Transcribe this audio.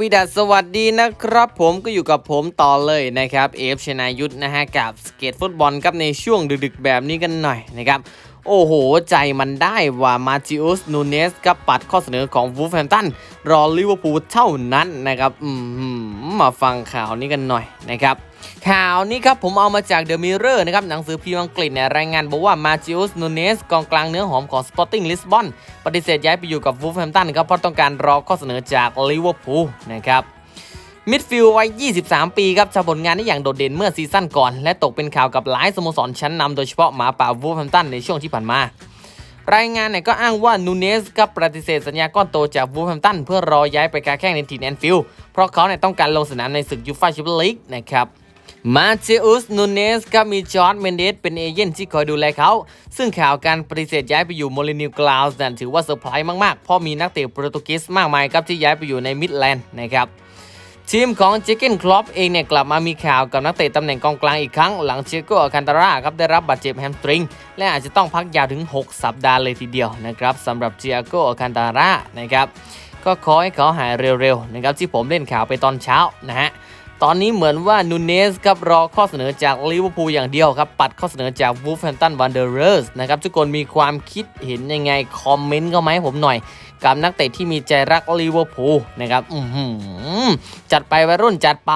วีดัสสวัสดีนะครับผมก็อยู่กับผมต่อเลยนะครับเอฟชนายุทธนะฮะกับสเกตฟุตบอลครับในช่วงดึกๆแบบนี้กันหน่อยนะครับโอ้โห ใจมันได้ว่ามาจิอุสนูเนสกับปัดข้อเสนอของวูฟแฮมตันรอลิเวอร์พูลเท่านั้นนะครับ อืมมาฟังข่าวนี้กันหน่อยนะครับ ข่าวนี้ครับผมเอามาจากเดอะมิเรอร์นะครับหนังสือพิมพ์อังกฤษเนี่ยรายงานบอกว่ามาจิอุสนูเนสกองกลางเนื้อหอมของสปอร์ติ้งลิสบอนปฏิเสธย้ายไปอยู่กับวูฟแฮมตันครับเพราะต้องการรอข้อเสนอจากลิเวอร์พูลนะครับมิดฟิลด์วัย 23 ปีครับชาผลงานได้อย่างโดดเด่นเมื่อซีซั่นก่อน และตกเป็นข่าวกับหลายสโมสรชั้นนำโดยเฉพาะหมาป่าวูฟแฮมตันในช่วงที่ผ่านมารายงานเนี่ยก็อ้างว่านูเนสก็ปฏิเสธสัญญาก้อนโตจากวูฟแฮมตันเพื่อรอย้ายไปการแข่งในทีมแอนฟิลด์เพราะเขาเนี่ยต้องการลงสนามในศึกยูฟ่าแชมเปี้ยนลีกนะครับ มาเจอุสนูเนสก็มีจอร์ดเมนเดสเป็นเอเย่นที่คอยดูแลเขา ซึ่งข่าวการปฏิเสธย้ายไปอยู่โมลินิวกลาวส์นั้นถือว่าเซอร์ไพรส์มาก ๆ เพราะมีนักเตะโปรตุเกสมากมายครับที่ย้ายไปอยู่ในมิดแลนด์นะครับทีมของเจเกนคลอปเองเนี่ยกลับมามีข่าวกับนักเตะตำแหน่งกองกลางอีกครั้ง หลังเชโกอาคันตาร่าครับได้รับบาดเจ็บแฮมสตริง และอาจจะต้องพักยาวถึง 6 สัปดาห์เลยทีเดียวนะครับสำหรับเจโกอาคันตาร่านะครับก็ขอให้เขาหายเร็วๆนะครับที่ผมเล่นข่าวไปตอนเช้านะฮะ ตอนนี้เหมือนว่านูเนสครับรอข้อเสนอจากลิเวอร์พูลอย่างเดียวครับ ปัดข้อเสนอจากวูฟแฮมตันวันเดอร์เรสนะครับทุกคนมีความคิดเห็นยังไง คอมเมนต์ก็มาให้ผมหน่อย กับนักเตะที่มีใจรักลิเวอร์พูลนะครับอือหือจัดไปวัยรุ่นจัดไป